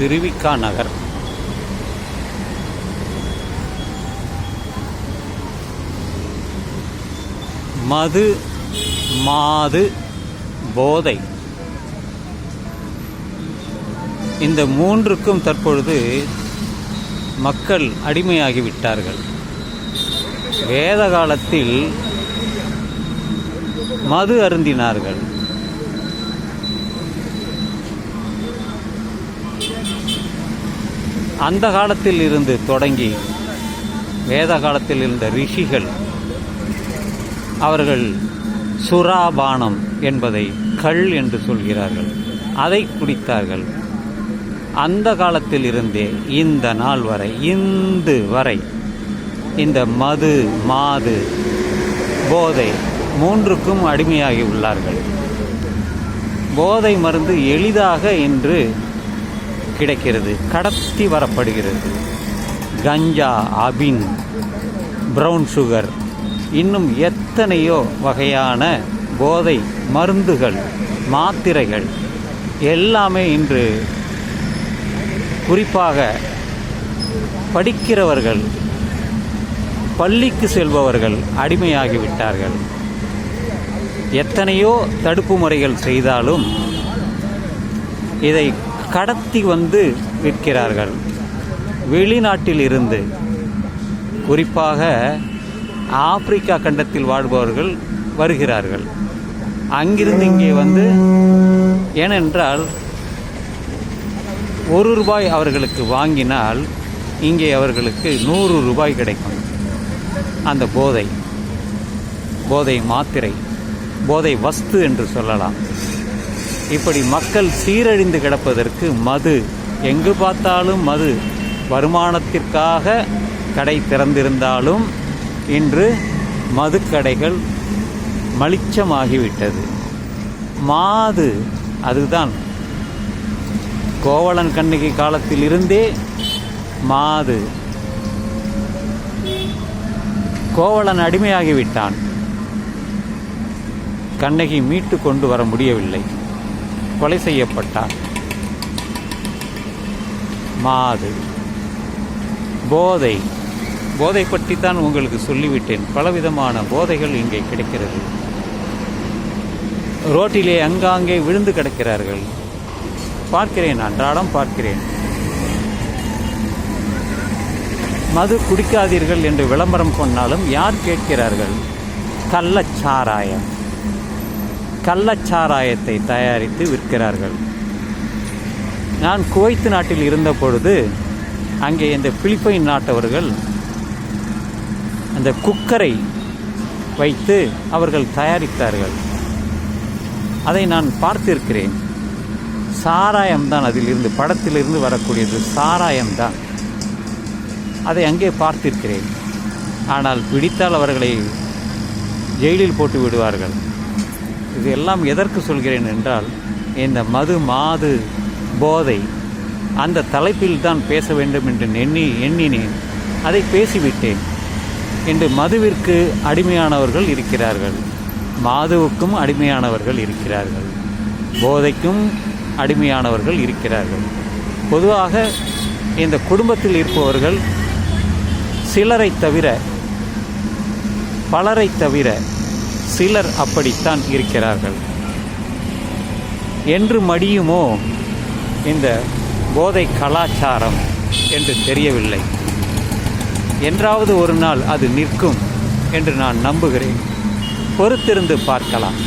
திருவிக்கா நகர். மது மாது போதை. இந்த மூன்றுக்கும் தற்பொழுது மக்கள் அடிமையாகிவிட்டார்கள். வேத காலத்தில் மது அருந்தினார்கள். அந்த காலத்தில் இருந்து தொடங்கி வேத காலத்தில் இருந்த ரிஷிகள் அவர்கள் சுறாபானம் என்பதை கள் என்று சொல்கிறார்கள். அதை குடித்தார்கள். அந்த காலத்தில் இருந்தே இந்த நாள் வரை இந்து வரை இந்த மது மாது போதை மூன்றுக்கும் அடிமையாகி உள்ளார்கள். போதை மருந்து எளிதாக இன்று கிடைக்கிறது கடத்தி வரப்படுகிறது. கஞ்சா அபின் ப்ரௌன் சுகர் இன்னும் எத்தனையோ வகையான போதை மருந்துகள் மாத்திரைகள் எல்லாமே இன்று குறிப்பாக படிக்கிறவர்கள் பள்ளிக்கு செல்பவர்கள் அடிமையாகிவிட்டார்கள். எத்தனையோ தடுப்பு முறைகள் செய்தாலும் இதை கடத்தி வந்து விற்கிறார்கள். வெளிநாட்டில் இருந்து குறிப்பாக ஆப்பிரிக்கா கண்டத்தில் வாழ்பவர்கள் வருகிறார்கள். அங்கிருந்து இங்கே வந்து ஏனென்றால் ஒரு ரூபாய் அவர்களுக்கு வாங்கினால் இங்கே அவர்களுக்கு நூறு ரூபாய் கிடைக்கும். அந்த போதை போதை மாத்திரை போதை வஸ்து என்று சொல்லலாம். இப்படி மக்கள் சீரழிந்து கிடப்பதற்கு மது. எங்கு பார்த்தாலும் மது. வருமானத்திற்காக கடை திறந்திருந்தாலும் இன்று மதுக்கடைகள் மலிச்சமாகிவிட்டது. மாது அதுதான். கோவலன் கண்ணகி காலத்தில் இருந்தே மாது. கோவலன் அடிமையாகிவிட்டான். கண்ணகி மீட்டு கொண்டு வர முடியவில்லை. கொலை செய்யப்பட்டார் மாது. போதை. போதை பற்றி தான் உங்களுக்கு சொல்லிவிட்டேன். பலவிதமான போதைகள் இங்கே கிடைக்கிறது. ரோட்டிலே அங்காங்கே விழுந்து கிடக்கிறார்கள். பார்க்கிறேன் அன்றாடம் பார்க்கிறேன். மது குடிக்காதீர்கள் என்று விளம்பரம் பண்ணாலும் யார் கேட்கிறார்கள்? கள்ளச்சாராயம். கள்ளச்சாராயத்தை தயாரித்து விற்கிறார்கள். நான் குவைத்து நாட்டில் இருந்த பொழுது அங்கே இந்த பிலிப்பைன் நாட்டவர்கள் அந்த குக்கரை வைத்து அவர்கள் தயாரித்தார்கள். அதை நான் பார்த்திருக்கிறேன். சாராயம்தான் அதிலிருந்து படத்திலிருந்து வரக்கூடியது சாராயம்தான். அதை அங்கே பார்த்திருக்கிறேன். ஆனால் பிடித்தால் அவர்களை ஜெயிலில் போட்டு விடுவார்கள். இது எல்லாம் எதற்கு சொல்கிறேன் என்றால் இந்த மது மாது போதை அந்த தலைப்பில் தான் பேச வேண்டும் என்று எண்ணி எண்ணினேன். அதை பேசிவிட்டேன் இன்று மதுவிற்கு அடிமையானவர்கள் இருக்கிறார்கள். மாதுவுக்கும் அடிமையானவர்கள் இருக்கிறார்கள். போதைக்கும் அடிமையானவர்கள் இருக்கிறார்கள். பொதுவாக இந்த குடும்பத்தில் இருப்பவர்கள் சிலரை தவிர பலரை தவிர சிலர் அப்படித்தான் இருக்கிறார்கள். என்று மடியுமோ இந்த போதை கலாச்சாரம் என்று தெரியவில்லை. என்றாவது ஒரு நாள் அது நிற்கும் என்று நான் நம்புகிறேன். பொறுத்திருந்து பார்க்கலாம்.